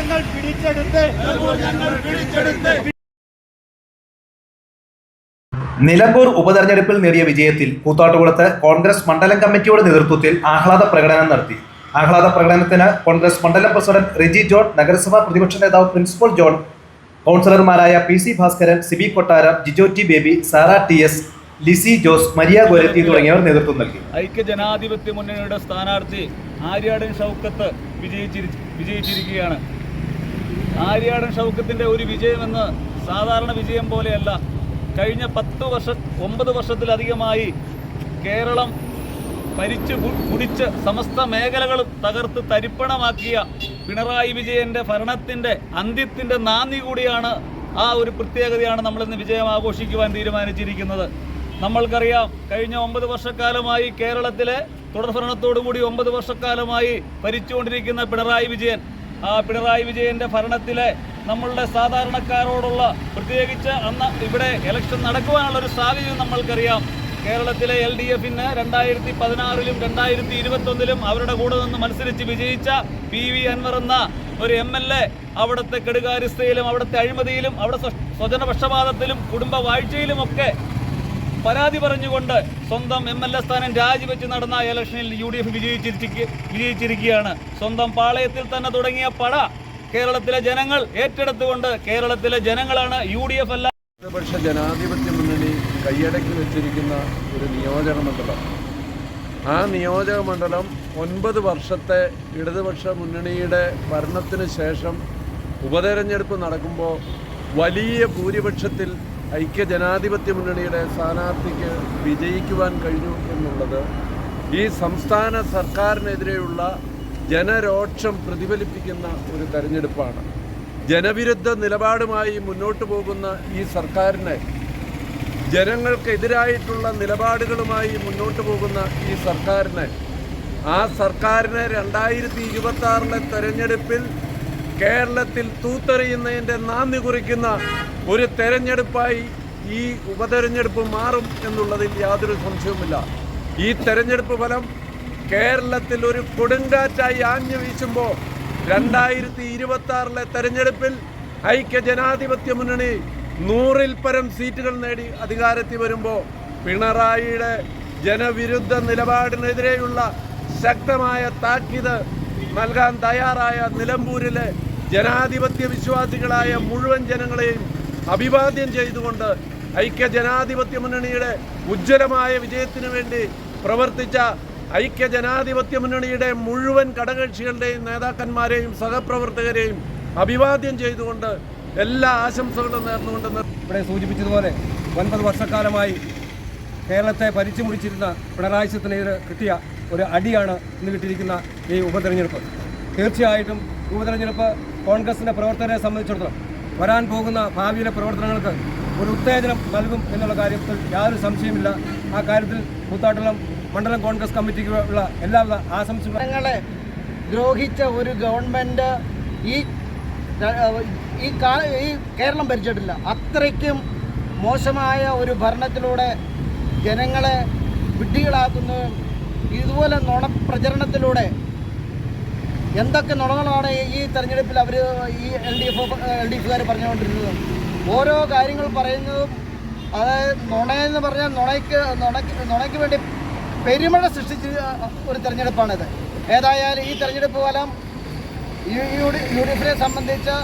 ഞങ്ങൾ പിടിച്ചെടുത്ത് നിലമ്പൂർ ഉപതെരഞ്ഞെടുപ്പിൽ നേടിയ വിജയത്തിൽ കൂത്താട്ടുകുളത്ത് കോൺഗ്രസ് മണ്ഡലം കമ്മിറ്റിയുടെ നേതൃത്വത്തിൽ ആഹ്ലാദ പ്രകടനം നടത്തി. ആഹ്ലാദ പ്രകടനത്തിന് കോൺഗ്രസ് മണ്ഡലം പ്രസിഡന്റ് റിജി ജോൺ നഗരസഭാ പ്രതിപക്ഷ നേതാവ് പ്രിൻസിപ്പൽ ജോൺ കൗൺസിലർമാരായ P C Bhaskaran Sibi Kottaram Jijo T Baby Sara T S Lissy Jose Maria Goretti തുടങ്ങിയവർ നേതൃത്വം നൽകി. ഐക്യ ജനാധിപത്യ മുന്നണിയുടെ സ്ഥാനാർത്ഥി ആര്യാടൻ ഷൗക്കത്ത് വിജയിച്ചിരി വിജയിച്ചിരിക്കുകയാണ്. ആര്യാടൻ ഷൗക്കത്തിന്റെ ഒരു വിജയമെന്ന് സാധാരണ വിജയം പോലെയല്ല. കഴിഞ്ഞ പത്ത് വർഷ ഒമ്പത് വർഷത്തിലധികമായി കേരളം ഭരിച്ച് കുടിച്ച് സമസ്ത മേഖലകളും തകർത്ത് തരിപ്പണമാക്കിയ പിണറായി വിജയന്റെ ഭരണത്തിന്റെ അന്ത്യത്തിന്റെ നാന്ദി കൂടിയാണ് ആ ഒരു പ്രത്യേകതയാണ് നമ്മളിന്ന് വിജയം ആഘോഷിക്കുവാൻ തീരുമാനിച്ചിരിക്കുന്നത്. നമ്മൾക്കറിയാം കഴിഞ്ഞ ഒമ്പത് വർഷക്കാലമായി കേരളത്തിലെ തുടർഭരണത്തോടുകൂടി ഒമ്പത് വർഷക്കാലമായി ഭരിച്ചുകൊണ്ടിരിക്കുന്ന പിണറായി വിജയൻ പിണറായി വിജയന്റെ ഭരണത്തിലെ നമ്മളുടെ സാധാരണക്കാരോടുള്ള പ്രത്യേകിച്ച് അന്ന് ഇവിടെ ഇലക്ഷൻ നടക്കുവാനുള്ള ഒരു സാഹചര്യം നമ്മൾക്കറിയാം. കേരളത്തിലെ എൽ ഡി എഫിന് രണ്ടായിരത്തി പതിനാറിലും രണ്ടായിരത്തി ഇരുപത്തൊന്നിലും അവരുടെ കൂടെ നിന്ന് മത്സരിച്ച് വിജയിച്ച പി വി അൻവർ എന്ന ഒരു എം എൽ എ അവിടുത്തെ കെടുകാരിസ്ഥയിലും അവിടുത്തെ അഴിമതിയിലും അവിടെ സ്വജനപക്ഷപാതത്തിലും കുടുംബ വാഴ്ചയിലുമൊക്കെ പരാതി പറഞ്ഞുകൊണ്ട് സ്വന്തം എം എൽ എ സ്ഥാനം രാജിവെച്ച് നടന്ന ഇലക്ഷനിൽ യു ഡി എഫ് വിജയിച്ചിരിക്കുക വിജയിച്ചിരിക്കുകയാണ്. സ്വന്തം പാളയത്തിൽ തന്നെ തുടങ്ങിയ പട കേരളത്തിലെ ജനങ്ങൾ ഏറ്റെടുത്തുകൊണ്ട് കേരളത്തിലെ ജനങ്ങളാണ് യു ഡി എഫ് അല്ല ഇടതുപക്ഷ ജനാധിപത്യ മുന്നണി കൈയടക്കി വെച്ചിരിക്കുന്ന ഒരു നിയോജക മണ്ഡലം. ആ നിയോജക മണ്ഡലം ഒൻപത് വർഷത്തെ ഇടതുപക്ഷ മുന്നണിയുടെ ഭരണത്തിന് ശേഷം ഉപതെരഞ്ഞെടുപ്പ് നടക്കുമ്പോൾ വലിയ ഭൂരിപക്ഷത്തിൽ ഐക്യജനാധിപത്യ മുന്നണിയുടെ സ്ഥാനാർത്ഥിക്ക് വിജയിക്കുവാൻ കഴിഞ്ഞു എന്നുള്ളത് ഈ സംസ്ഥാന സർക്കാരിനെതിരെയുള്ള ജനരോക്ഷം പ്രതിഫലിപ്പിക്കുന്ന ഒരു തെരഞ്ഞെടുപ്പാണ്. ജനവിരുദ്ധ നിലപാടുമായി മുന്നോട്ട് പോകുന്ന ഈ സർക്കാരിനെ ജനങ്ങൾക്കെതിരായിട്ടുള്ള നിലപാടുകളുമായി മുന്നോട്ട് പോകുന്ന ഈ സർക്കാരിനെ ആ സർക്കാരിനെ രണ്ടായിരത്തി ഇരുപത്തി ആറിലെ തെരഞ്ഞെടുപ്പിൽ കേരളത്തിൽ തൂത്തെറിയുന്നതിന്റെ നാന്ദി കുറിക്കുന്ന ഒരു തെരഞ്ഞെടുപ്പായി ഈ ഉപതെരഞ്ഞെടുപ്പ് മാറും എന്നുള്ളതിൽ യാതൊരു സംശയവുമില്ല. ഈ തെരഞ്ഞെടുപ്പ് ഫലം കേരളത്തിൽ ഒരു കൊടുങ്കാറ്റായി ആഞ്ഞു വീശുമ്പോൾ രണ്ടായിരത്തി ഇരുപത്തി ആറിലെ തെരഞ്ഞെടുപ്പിൽ ഐക്യ ജനാധിപത്യ മുന്നണി നൂറിൽ പരം സീറ്റുകൾ നേടി അധികാരത്തിൽ വരുമ്പോൾ പിണറായിയുടെ ജനവിരുദ്ധ നിലപാടിനെതിരെയുള്ള ശക്തമായ താക്കീത് നൽകാൻ തയ്യാറായ നിലമ്പൂരിലെ ജനാധിപത്യ വിശ്വാസികളായ മുഴുവൻ ജനങ്ങളെയും അഭിവാദ്യം ചെയ്തുകൊണ്ട് ഐക്യ ജനാധിപത്യ മുന്നണിയുടെ ഉജ്ജ്വലമായ വിജയത്തിനു വേണ്ടി പ്രവർത്തിച്ച ഐക്യ ജനാധിപത്യ മുന്നണിയുടെ മുഴുവൻ ഘടകകക്ഷികളുടെയും നേതാക്കന്മാരെയും സഹപ്രവർത്തകരെയും അഭിവാദ്യം ചെയ്തുകൊണ്ട് എല്ലാ ആശംസകളും നേർന്നുകൊണ്ട് നിർ- ഇവിടെ സൂചിപ്പിച്ചതുപോലെ ഒൻപത് വർഷക്കാലമായി കേരളത്തെ ഭരിച്ചു മുടിച്ചിരുന്ന പിണറായി സത്തിനെതിരെ കിട്ടിയ ഒരു അടിയാണ് ഇന്ന് കിട്ടിയിരിക്കുന്ന ഈ ഉപതെരഞ്ഞെടുപ്പ്. തീർച്ചയായിട്ടും ഉപതെരഞ്ഞെടുപ്പ് കോൺഗ്രസിന്റെ പ്രവർത്തകരെ സംബന്ധിച്ചിടത്തോളം വരാൻ പോകുന്ന ഭാവിയിലെ പ്രവർത്തനങ്ങൾക്ക് ഒരു ഉത്തേജനം നൽകും എന്നുള്ള കാര്യത്തിൽ യാതൊരു സംശയമില്ല ആ കാര്യത്തിൽ കൂത്താട്ടുളം മണ്ഡലം കോൺഗ്രസ് കമ്മിറ്റിക്ക് ഉള്ള എല്ലാവിധ ആശംസകളും. ജനങ്ങളെ ദ്രോഹിച്ച ഒരു ഗവൺമെന്റ് ഈ ഈ ഈ കേരളം ഭരിച്ചിട്ടില്ല. അത്രയ്ക്കും മോശമായ ഒരു ഭരണത്തിലൂടെ ജനങ്ങളെ വിഡ്ഢികളാക്കുന്നതും ഇതുപോലെ നുണ പ്രചരണത്തിലൂടെ എന്തൊക്കെ നുണകളാണ് ഈ തെരഞ്ഞെടുപ്പിൽ അവർ ഈ L D F L D എഫുകാർ പറഞ്ഞുകൊണ്ടിരുന്നത്? ഓരോ കാര്യങ്ങൾ പറയുന്നതും അതായത് നുണയെന്ന് പറഞ്ഞാൽ നുണയ്ക്ക് നുണയ്ക്ക് നുണയ്ക്ക് വേണ്ടി പെരുമഴ സൃഷ്ടിച്ച ഒരു തെരഞ്ഞെടുപ്പാണിത്. ഏതായാലും ഈ തെരഞ്ഞെടുപ്പ് ഫലം യു ഡി യു ഡി എഫിനെ സംബന്ധിച്ച്